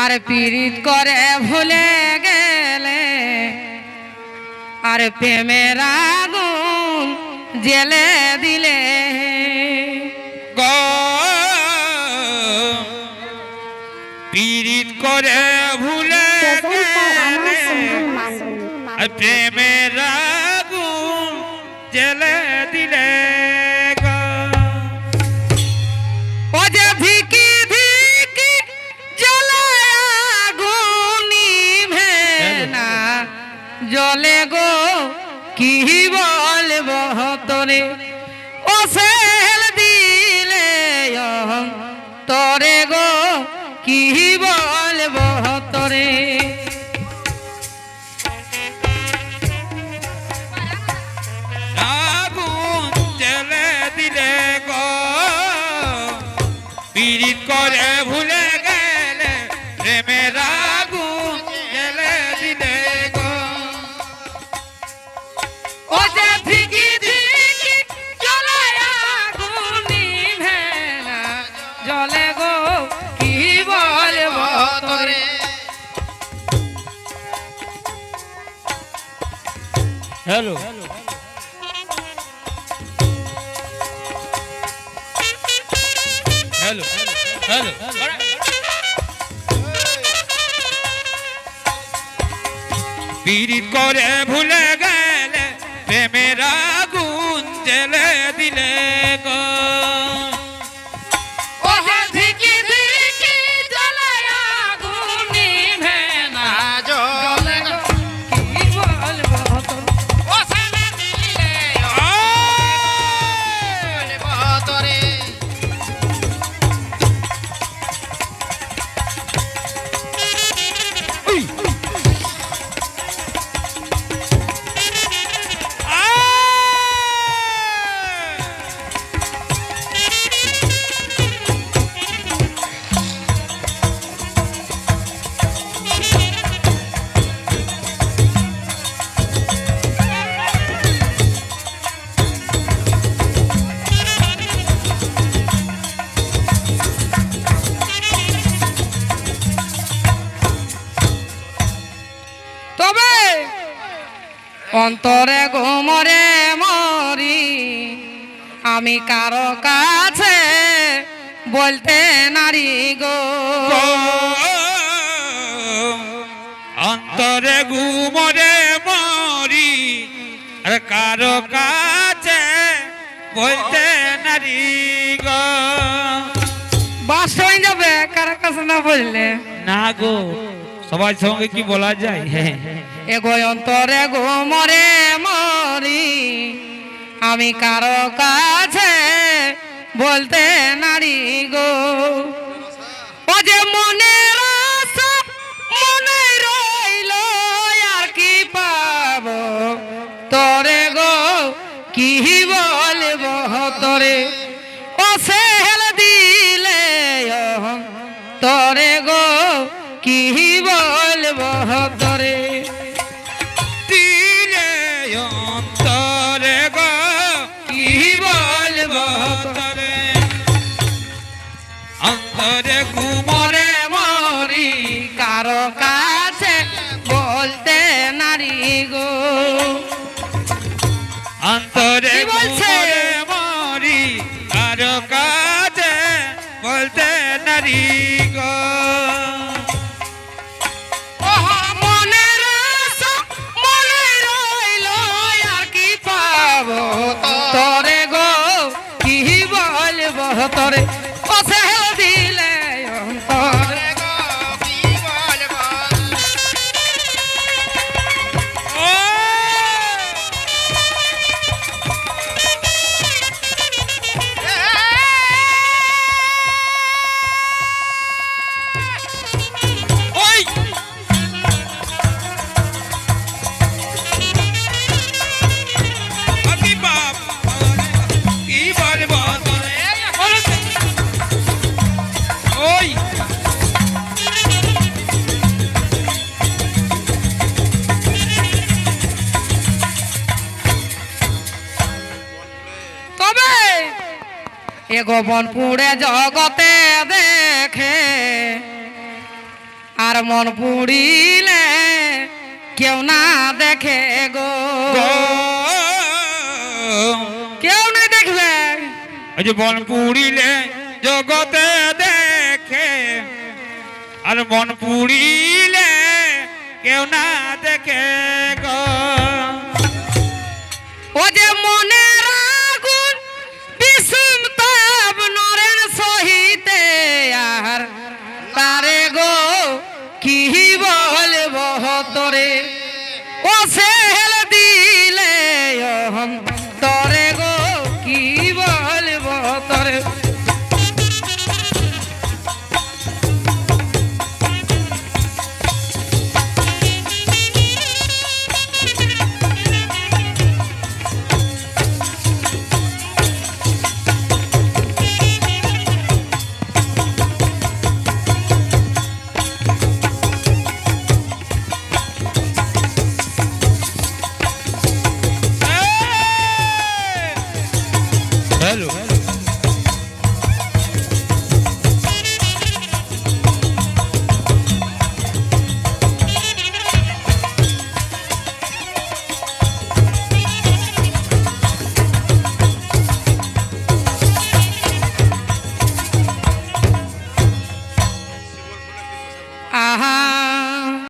আর পীড়িত করে ভুলে গেলে আর প্রেমের আগুন জেলে দিলে। গ পীড়িত করে ভুলে গেলে আর প্রেমের কি বলব তোরে? ও সেল দিলে তোরে গো, কি বলব তোরে? দিলে গো। করে ভুলে গেলে প্রেমের গো কি বলব তোরে? হ্যালো। হ্যালো। হ্যালো। পীড়িত করে ভুলে অন্তরে ঘুমরে মরি। আমি কারও কাছে বলতে নারী গো। অন্তরে ঘুমরে মরি। আর কারও কাছে বলতে নারী গো। বাস হয়ে যাবে কারও কাছে না বললে। না গো। সবার সঙ্গে কি বলা যায়? এগো অন্তরে গো মরে, মরি। আমি কারও কাছে বলতে নারী গো। যে আশা, মনে রইল, আর কি পাবো? তোরে গো, কি বলব তোরে? ও সেল দিলে তোরে গো কি বলব তোরে দিলে অন্তরে গো, কি বলব তরে অন্তরে ঘুমরে মরি, কারও কাছে বলতে নারী গো। অন্তরে বলছে? এ গোপন পুড়ে জগতে দেখে আর মন পুড়িলে কেউ না দেখে গো। কেউ না দেখবে। বন পুড়িলে জগতে দেখে আর মন পুড়িলে কেউ না দেখে হ্যালো